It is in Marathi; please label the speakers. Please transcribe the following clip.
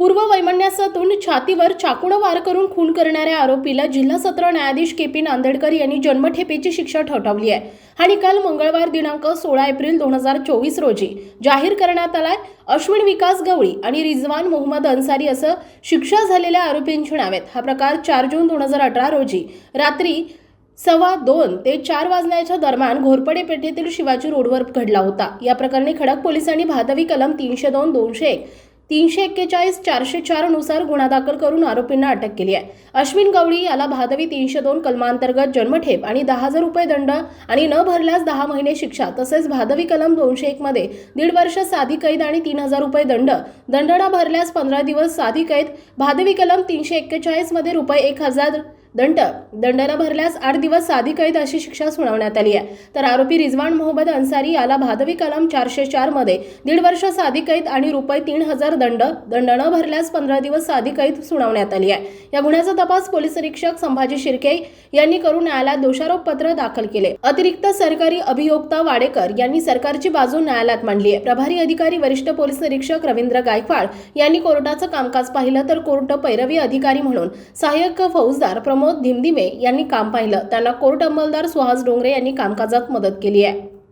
Speaker 1: पूर्ववैमन्यासतून छातीवर चाकूनं वार करून खून करणाऱ्या आरोपीला जिल्हा सत्र न्यायाधीश के पी नांदेडकर यांनी जन्मठेपेची शिक्षा ठोठावली आहे. हा निकाल मंगळवार दिनांक सोळा एप्रिल दोन हजार चोवीस रोजी जाहीर करण्यात आलाय अश्विन विकास गवळी आणि रिजवान मोहम्मद अन्सारी असं शिक्षा झालेल्या आरोपींची नावेत. हा प्रकार चार जून दोन हजार अठरा रोजी रात्री सव्वा दोन ते चार वाजण्याच्या दरम्यान घोरपडे पेठेतील शिवाजी रोडवर घडला होता. या प्रकरणी खडक पोलिसांनी भादवी कलम तीनशे दोन दोनशे एक तीनशे एक्केचाळीस चारशे चारनुसार गुन्हा दाखल करून आरोपींना अटक केली आहे. अश्विन गवळी याला भादवी तीनशे दोन कलमांतर्गत जन्मठेप आणि दहा हजार रुपये दंड आणि न भरल्यास दहा महिने शिक्षा तसेच भादवी कलम दोनशे एक मध्ये दीड वर्ष साधी कैद आणि तीन हजार रुपये दंड दंड न भरल्यास पंधरा दिवस साधी कैद भादवी कलम तीनशे एक्केचाळीसमध्ये रुपये एक हजार दंड. दंड न भरल्यास आठ दिवस साधी कैद अशी शिक्षा सुनावण्यात आली आहे. तर आरोपी रिजवान मोहम्मद अन्सारी याला भादवी कलम चारशे चारमध्ये दीड वर्ष साधी कैद आणि रुपये तीन हजार दंड दंड न भरल्यास पंधरा दिवस साधी कैद सुनावण्यात आली आहे. या गुन्ह्याचा तपास पोलीस निरीक्षक संभाजी शिर्के यांनी करून न्यायालयात दोषारोप पत्र दाखल केले. अतिरिक्त सरकारी अभियोक्ता वाडेकर यांनी सरकारची बाजू न्यायालयात मांडली आहे. प्रभारी अधिकारी वरिष्ठ पोलीस निरीक्षक रवींद्र गायकवाड यांनी कोर्टाचं कामकाज पाहिलं तर कोर्ट पैरवी अधिकारी म्हणून सहाय्यक फौजदार प्रमोद धिमधिमे यांनी काम पाहिलं. त्यांना कोर्ट अंमलदार सुहास डोंगरे यांनी कामकाजात मदत केली आहे.